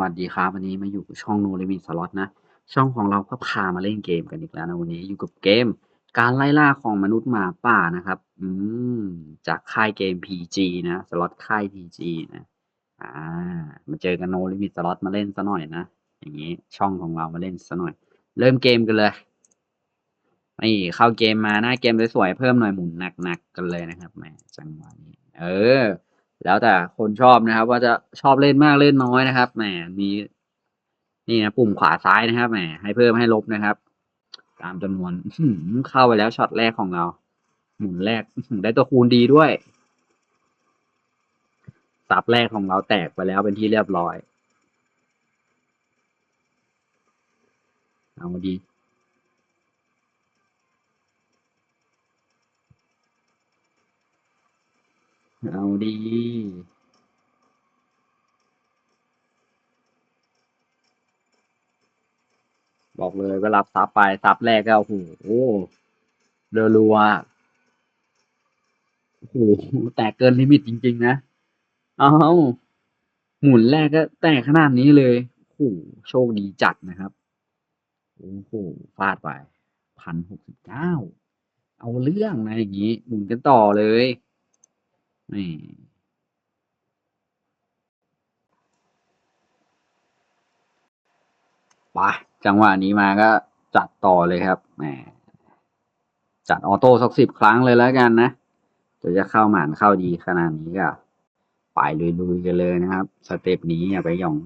วัสดีครับ วันนี้มาอยู่ช่อง No Limit Slot นะ ช่องของเราก็พามาเล่นเกมกันอีกแล้วนะ วันนี้อยู่กับเกม การไล่ล่าของมนุษย์หมาป่านะครับ อืมจากค่ายเกม PG นะสล็อตค่าย PG นะอ่ามาเจอกัน No Limit Slot มาเล่นซะหน่อยนะ อย่างนี้ช่องของเรามาเล่นซะหน่อย เริ่มเกมกันเลยนี่เข้าเกมมาหน้าเกมสวยๆเพิ่มหน่อยหมุนหนักๆกันเลยนะครับแหมจังหวะนี้ เออ แล้วแต่คนชอบนะครับ ว่าจะชอบเล่นมากเล่นน้อยนะครับแหมมีนี่นะปุ่มขวาซ้ายนะครับแหมให้เพิ่มให้ลบนะครับ ตามจำนวนอืเข้าไปแล้วช็อตแรกของเรา หมุนแรกได้ตัวคูณดีด้วยซับแรกของเราแตกไปแล้วเป็นที่เรียบร้อยเอาดี เอาดีบอกเลยก็รับซับไปซับแรกก็โอ้โหเรือรัวโอ้โหแตกเกินลิมิตจริง ๆ นะ เอาหมุนแรกก็แตกขนาดนี้เลยโอ้โหโชคดีจัดนะครับโอ้โหฟาดไปพันหกสิบเก้าเอาเรื่องนะอย่างนี้ หมุนกันต่อเลย นี่ไปจังหวะนี้มาก็จัดต่อเลยครับแหมจัดออโต้สักสิบครั้งเลยแล้วกันนะจะจะเข้าหมานเข้าดีขนาดนี้ก็ไปลุยๆกันเลยนะครับ สเต็ปนี้อย่าไปหย่อง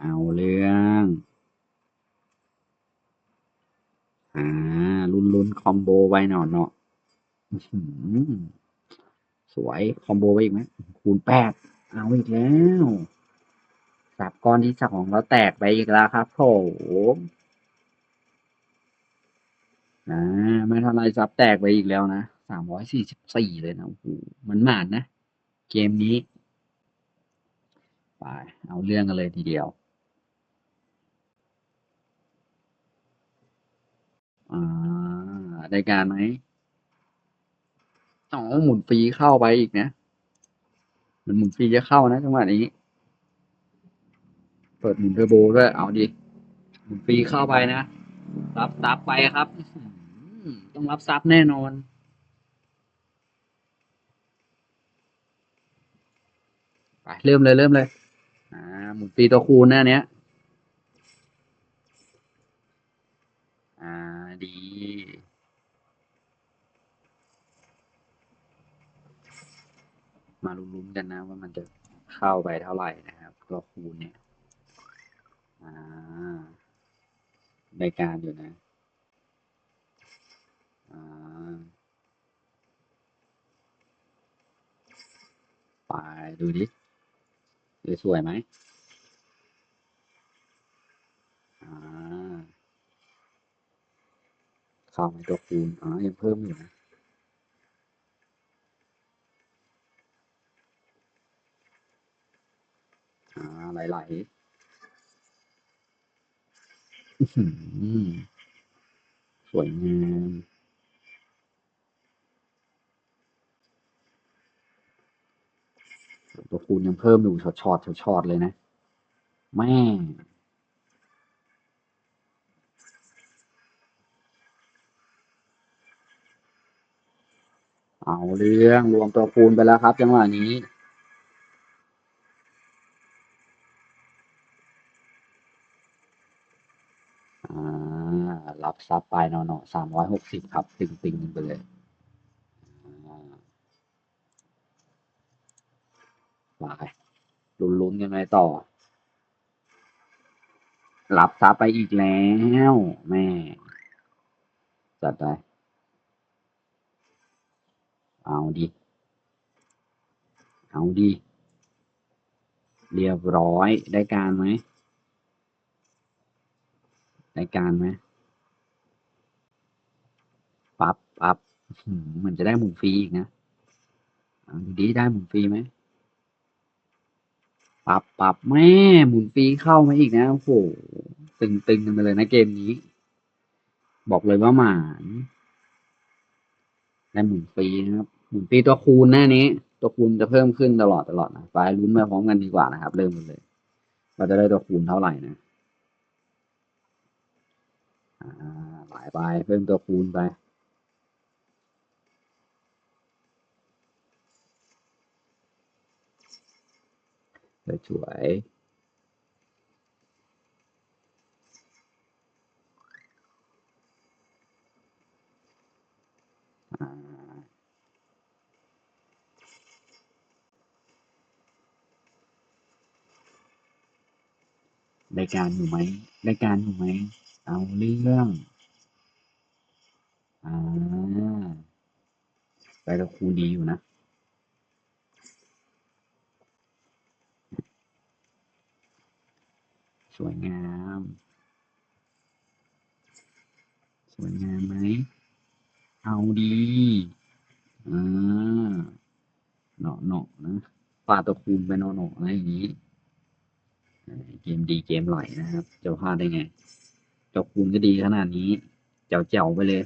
เอาเรื่องอ่าลุ้นๆคอมโบไว้หน่อยเนาะอื้อหือ สวยคอมโบไว้อีกไหมคูณแปดเอาอีกแล้วสับก้อนที่สองเราแตกไปอีกแล้วครับผมอ่าไม่ท่าไรซับแตกไปอีกแล้วนะสามร้อยสี่สิบสี่เลยนะโอ้โหมันหมานนะ เกมนี้ ไป เอาเรื่องกันเลยทีเดียว อ่า ได้การไหม อ๋อหมุนฟรีเข้าไปอีกนะมันหมุนฟรีจะเข้านะจังหวะนี้ เปิดหมุนเทอร์โบด้วยเอาดิหมุนฟรีเข้าไปนะรับซับไปครับต้องรับซับแน่นอนไปเริ่มเลยเริ่มเลย อ่า หมุนฟรีตัวคูณหน้าเนี้ย อ่า ดี มาลุ้นๆกันนะว่ามันจะเข้าไปเท่าไหร่นะครับตัวคูณเนี่ยอ่าในการอยู่นะอ่าไปดูดิดูสวยไหมอ่าเข้าไหมตัวคูณอ๋อยังเพิ่มอยู่นะ อ่าไหลๆอื้อหือสวยงามตัวคูณยังเพิ่มอยู่ช็อตช็อตช็อตช็อตเลยนะ แม่งเอาเรื่องรวมตัวคูณไปแล้วครับ จังหวะนี้ อ่ารับซับไปเนาะๆสามร้อยหกสิบครับติงติงๆไปเลยอ่าไปลุ้นๆกันไปต่อรับซับไปอีกแล้วแม่จัดไปเอาดี เอาดี เรียบร้อยได้การไหมได้การไหม ปั๊บปั๊บอื้อหือ เหมือนจะได้หมุนฟรีอีกนะดูดีได้หมุนฟรีไหมปรับปรับแม่หมุนฟรีเข้ามาอีกนะโอ้โหตึงตึงกันไปเลยนะเกมนี้ บอกเลยว่าหมานได้หมุนฟรีนะครับหมุนฟรีตัวคูณหน้านี้ ตัวคูณจะเพิ่มขึ้นตลอดตลอดนะไปลุ้นมาพร้อมกันดีกว่านะครับ เริ่มกันเลย เราจะได้ตัวคูณเท่าไหร่นะอ่าหลายไปเพิ่มตัวคูณไป สวยๆอ่าได้การอยู่ไหมได้การอยู่ไหม เอาเรื่องอ่าไปกับครูดีอยู่นะ สวยงาม สวยงามไหม เอาดีอ่าเนาะเนาะนะปาตัวคูณไปเนาะเนาะอะไรอย่างนี้ เกมดีเกมไหลนะครับ จะพลาดได้ไงตัวคูณก็ดีขนาดนี้ เจ๋วเจ๋วไปเลย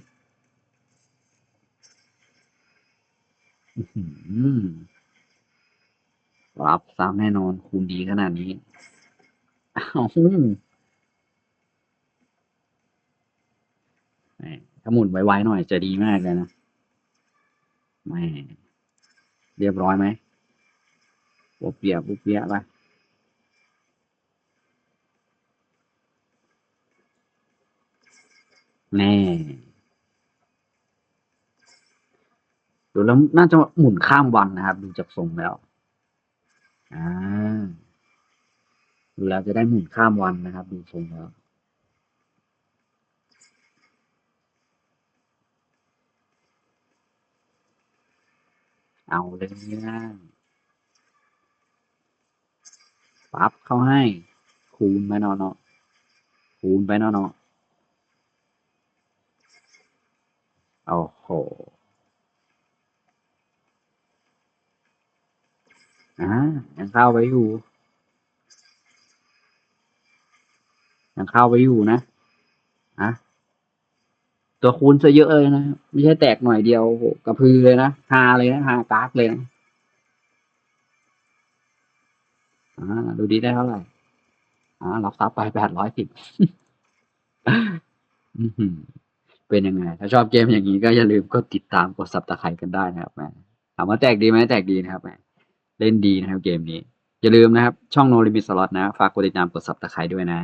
อื้อหือรับซ้ำแน่นอนคูณดีขนาดนี้ อ้าวถ้าหมุนไวๆหน่อยจะดีมากเลยนะแม่เรียบร้อยไหมปุบเปียปุบเปียไปแน่ดูแล้วน่าจะหมุนข้ามวันนะครับ ดูจากทรงแล้ว อ่า ดูแล้วจะได้หมุนข้ามวันนะครับ ดูทรงแล้วเอาเรื่องปั๊บเข้าให้ คูณไปเนาะเนาะคูณไปเนาะเนาะโอ้โหอ่ายังเข้าไปอยู่ ยังเข้าไปอยู่นะอะตัวคูณซะเยอะเลยนะไม่ใช่แตกหน่อยเดียวโหกระพือเลยนะฮาเลยนะฮากากเลยนะอ่าดูดีได้เท่าไหร่อ่ารับทรัพย์ไปแปดร้อยสิบเป็นยังไง ถ้าชอบเกมอย่างนี้ก็อย่าลืมกดติดตามกดซับตะไคร้กันได้นะครับแหมถามว่าแตกดีไหมแตกดีนะครับแหมเล่นดีนะครับเกมนี้ อย่าลืมนะครับ ช่อง No Limit Slot นะ ฝากกดติดตามกดซับตะไคร้ด้วยนะ